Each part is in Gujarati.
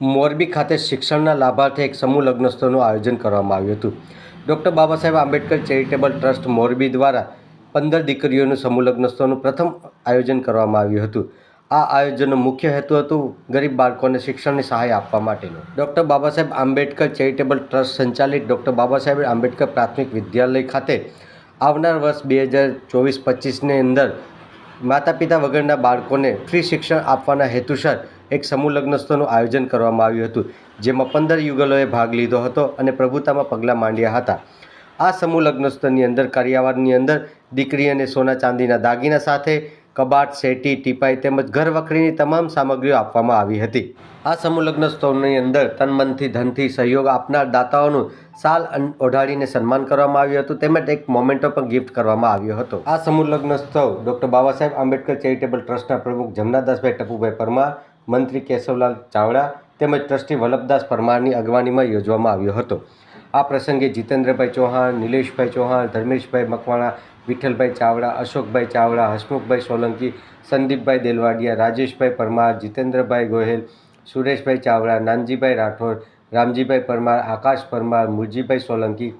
મોરબી ખાતે શિક્ષણના લાભાર્થે એક સમૂહ લગ્નોત્સવનું આયોજન કરવામાં આવ્યું હતું. Doctor Baba Saheb Ambedkar charitable trust Morbi દ્વારા પંદર દીકરીઓનું સમૂહ લગ્નોત્સવનું પ્રથમ આયોજન કરવામાં આવ્યું હતું. આ આયોજનનો મુખ્ય હેતુ હતું ગરીબ બાળકોને શિક્ષણની સહાય આપવા માટેનો. Doctor Baba Saheb Ambedkar charitable trust સંચાલિત ડૉક્ટર બાબા સાહેબ આંબેડકર પ્રાથમિક વિદ્યાલય ખાતે આવનાર વર્ષ બે હજાર ચોવીસ પચીસની અંદર માતા પિતા વગરના બાળકોને ફ્રી શિક્ષણ આપવાના હેતુસર એક સમૂહ લગ્નોત્સવનું આયોજન કરવામાં આવ્યું હતું, જેમાં પંદર યુગલોએ ભાગ લીધો હતો અને પ્રભુતામાં પગલાં માંડ્યા હતા. આ સમૂહ લગ્નોત્સવની અંદર કરિયાવરની અંદર દીકરી અને સોના ચાંદીના દાગીના સાથે કબાટ શેટી ટીપાઈ તેમજ ઘર વખરીની તમામ સામગ્રીઓ આપવામાં આવી હતી. આ સમૂહ લગ્નોત્સવની અંદર તનમનથી ધનથી સહયોગ આપનાર દાતાઓનું સાલ ઓઢાડીને સન્માન કરવામાં આવ્યું હતું, તેમજ એક મોમેન્ટો પણ ગિફ્ટ કરવામાં આવ્યો હતો. આ સમૂહ લગ્નોત્સવ ડૉક્ટર બાબા સાહેબ આંબેડકર ચેરિટેબલ ટ્રસ્ટના પ્રમુખ જમનાદાસભાઈ ટપુભાઈ પરમાર મંત્રી કેશવલાલ ચાવડા તેમજ ટ્રસ્ટી વલ્લભદાસ પરમારની અગવાનીમાં યોજવામાં આવ્યો હતો. આ પ્રસંગે જીતેન્દ્રભાઈ ચૌહાણ, નિલેશભાઈ ચૌહાણ, ધર્મેશભાઈ મકવાણા, વિઠ્ઠલભાઈ ચાવડા, અશોકભાઈ ચાવડા, હસમુખભાઈ સોલંકી, સંદીપભાઈ દેલવાડિયા, રાજેશભાઈ પરમાર, જીતેન્દ્રભાઈ ગોહેલ, સુરેશભાઈ ચાવડા, નાનજીભાઈ રાઠોડ, રામજીભાઈ પરમાર, આકાશ પરમાર, મુરજીભાઈ સોલંકી,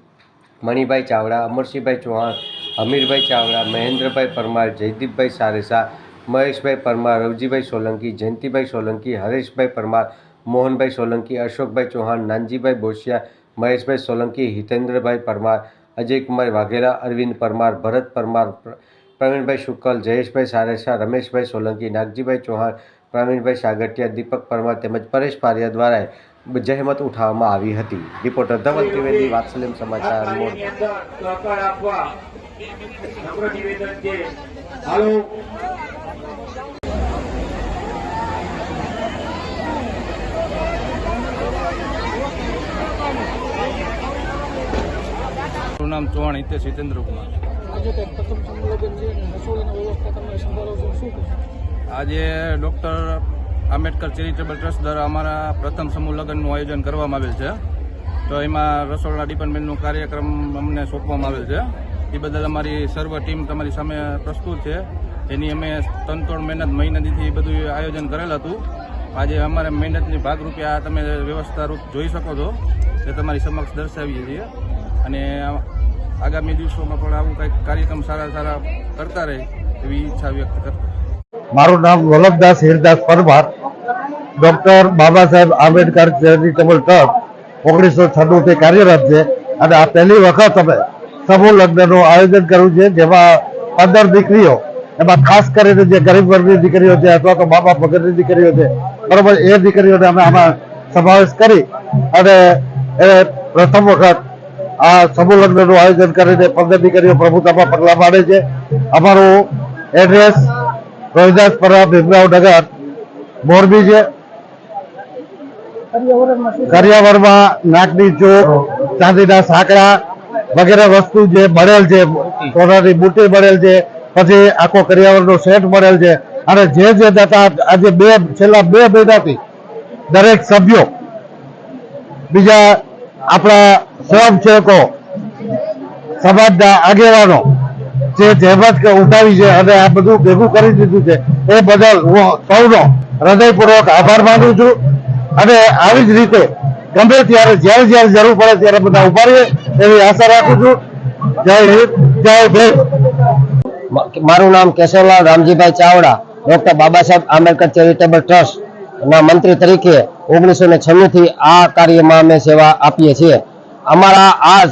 મણિભાઈ ચાવડા, અમરસિંહભાઈ ચૌહાણ, અમીરભાઈ ચાવડા, મહેન્દ્રભાઈ પરમાર, જયદીપભાઈ સારેસા મહેશભાઈ પરમાર, રવજીભાઈ સોલંકી, જયંતિભાઈ સોલંકી, હરેશભાઈ પરમાર, મોહનભાઈ સોલંકી, અશોકભાઈ ચૌહાણ, નાનજીભાઈ બોસિયા મહેશભાઈ સોલંકી, હિતેન્દ્રભાઈ પરમાર, અજયકુમાર વાઘેલા, અરવિંદ પરમાર, ભરત પરમાર પ્રવીણભાઈ શુક્લ જયેશભાઈ સારેસા, રમેશભાઈ સોલંકી, નાગજીભાઈ ચૌહાણ, પ્રવીણભાઈ સાગઠિયા, દીપક પરમાર તેમજ પરેશ પારિયા દ્વારા જહેમત ઉઠાવવામાં આવી હતી રિપોર્ટર ધવલ ત્રિવેદી, વાત્સલ્યમ સમાચાર, મોરબી. આપવા નિવેદન છે મારું નામ ચૌહાણ હિતેશ હિતેન્દ્ર કુમાર આજે ડૉક્ટર આંબેડકર ચેરિટેબલ ટ્રસ્ટ દ્વારા અમારા પ્રથમ સમૂહ લગ્નનું આયોજન કરવામાં આવેલ છે. તો એમાં રસોડા ડિપાર્ટમેન્ટનું કાર્યક્રમ અમને સોંપવામાં આવેલ છે. એ બદલ અમારી સર્વ ટીમ તમારી સામે પ્રસ્તુત છે. એની અમે તનતોડ મહેનત મહિનાથી બધું આયોજન કરેલ હતું. આજે અમારે મહેનતની ભાગરૂપે આ તમે વ્યવસ્થા રૂપ જોઈ શકો છો તે તમારી સમક્ષ દર્શાવીએ છીએ. અને આગામી દિવસોમાં પણ આવું કંઈક કાર્યક્રમ સારા સારા કરતા રહે એવી ઈચ્છા વ્યક્ત કરતા મારું નામ Vallabhdas Hirdas Parmar, doctor Baba Saheb Ambedkar charitable trust ઓગણીસો છન્નુંથી કાર્યરત છે. અને આ પહેલી વખત અમે સમૂહ લગ્નનું આયોજન કર્યું છે, જેમાં પંદર દીકરીઓ, એમાં ખાસ કરીને જે ગરીબ વર્ગની દીકરીઓ છે અથવા તો મા બાપ વગરની દીકરીઓ છે, બરોબર, એ દીકરીઓને અમે આમાં સમાવેશ કરી અને એ પ્રથમ વખત આ સમૂહ લગ્નનું આયોજન કરીને પંદર દીકરીઓ પ્રભુતામાં પગલાં માંડે છે. અમારું એડ્રેસ રોહિદાસપરા ભીમરાવ નગર, મોરબી છે. કરિયાવરમાં નાકની ચોક, ચાંદીના સાંકડા વગેરે વસ્તુ જે મળેલ છે, સોનાની બુટી મળેલ છે, પછી આખો કરિયાવરનો સેટ મળેલ છે. અને જે જે દાતા આજે બે, છેલ્લા બે મહિનાથી દરેક સભ્યો બીજા આપણા સ્વયંસેવકો, સમાજના આગેવાનો જે જહેમત ઉઠાવી છે અને આ બધું ભેગું કરી દીધું છે, એ બદલ હું સૌનો હૃદયપૂર્વક આભાર માનું છું. અને આવી જ રીતે ગમે ત્યારે, જ્યારે જ્યારે જરૂર પડે ત્યારે બધા ઊભા રહીએ, એવી આશા રાખું છું. જય હિન્દ, જય ભેદ મારું નામ Keshavlal Ramjibhai Chavda, doctor Baba Saheb Ambedkar charitable trust. ના, મંત્રી તરીકે ઓગણીસો ને થી આ કાર્યમાં અમે સેવા આપીએ છીએ. અમારા આ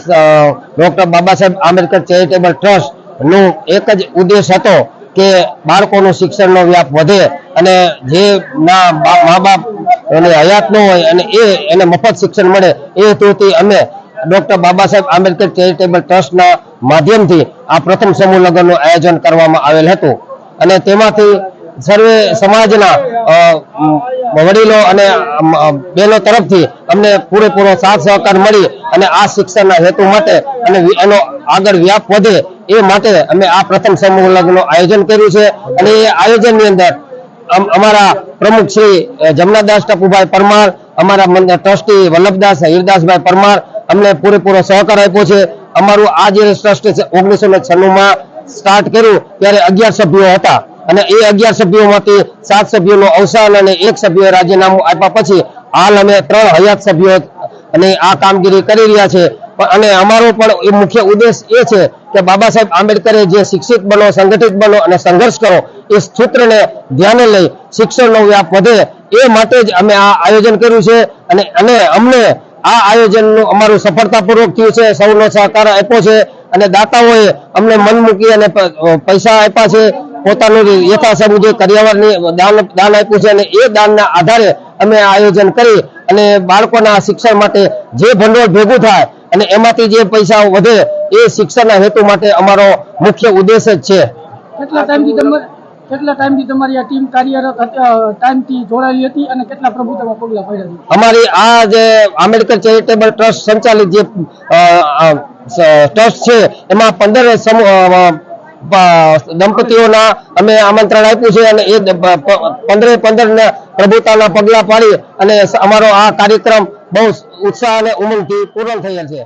ડોક્ટર બાબા સાહેબ આંબેડકર ચેરિટેબલ ટ્રસ્ટનું એક જ ઉદ્દેશ હતો કે બાળકોનું શિક્ષણનો વ્યાપ વધે અને જે ના મા બાપ એને હયાત ન હોય અને એ, એને મફત શિક્ષણ મળે એ હેતુથી અમે ડોક્ટર બાબા સાહેબ આંબેડકર ચેરિટેબલ ટ્રસ્ટના માધ્યમથી આ પ્રથમ સમૂહ લગ્નનું આયોજન કરવામાં આવેલ હતું. અને તેમાંથી સર્વે સમાજના વડીલો અને બહેનો તરફથી અમને પૂરેપૂરો સાથ સહકાર મળી અને આ શિક્ષણના હેતુ માટે અને એનો આગળ વ્યાપ વધે એ માટે અમે આ પ્રથમ સમૂહ લગ્નનું આયોજન કર્યું છે. અને એ આયોજનની અંદર અમ- અમારા પ્રમુખ શ્રી જમનાદાસ ટપુભાઈ પરમાર, અમારા ટ્રસ્ટી વલ્લભદાસ હીરદાસભાઈ પરમાર અમને પૂરેપૂરો સહકાર આપ્યો છે. અમારું આ જે ટ્રસ્ટ છે, ઓગણીસો ને સ્ટાર્ટ કર્યું, ત્યારે અગિયાર સભ્યો હતા. અને એ અગિયાર સભ્યોમાંથી સાત સભ્યોનું અવસાન અને એક સભ્યોએ રાજીનામું આપ્યા પછી હાલ અમે ત્રણ હયાત સભ્યો અને આ કામગીરી કરી રહ્યા છે. અને અમારો પણ એ મુખ્ય ઉદ્દેશ એ છે કે બાબા સાહેબ આંબેડકરે જે શિક્ષિત બનો, સંગઠિત બનો અને સંઘર્ષ કરો, એ સૂત્રને ધ્યાને લઈ શિક્ષણનો વ્યાપ વધે એ માટે જ અમે આ આયોજન કર્યું છે. અને અને અમને આ આયોજનનું અમારું સફળતાપૂર્વક થયું છે, સૌનો સહકાર આપ્યો છે અને દાતાઓએ અમને મન મૂકી અને પૈસા આપ્યા છે. પોતાનું યથાસમુ જે કરિયાવરની દાન દાન આપ્યું છે અને એ દાનના આધારે અમે આયોજન કરી અને બાળકોના શિક્ષણ માટે જે ભંડોળ ભેગું થાય અને એમાંથી જે પૈસા વધે એ શિક્ષણના હેતુ માટે અમારો મુખ્ય ઉદ્દેશ જ છે. કેટલા ટાઈમથી તમારે કેટલા ટાઈમથી તમારી આ ટીમ કાર્યરત ટાઈમથી જોડાયેલી હતી અને કેટલા પ્રભુત્વમાં પગલાં પડ્યા છે? અમારી આ જે આંબેડકર ચેરિટેબલ ટ્રસ્ટ સંચાલિત જે ટ્રસ્ટ છે એમાં પંદર દંપતીઓના અમે આમંત્રણ આપ્યું છે અને એ પંદરે પંદર ને પ્રભુતાના પગલા પાડી અને અમારો આ કાર્યક્રમ બહુ ઉત્સાહ અને ઉમંગથી પૂર્ણ થયેલ છે.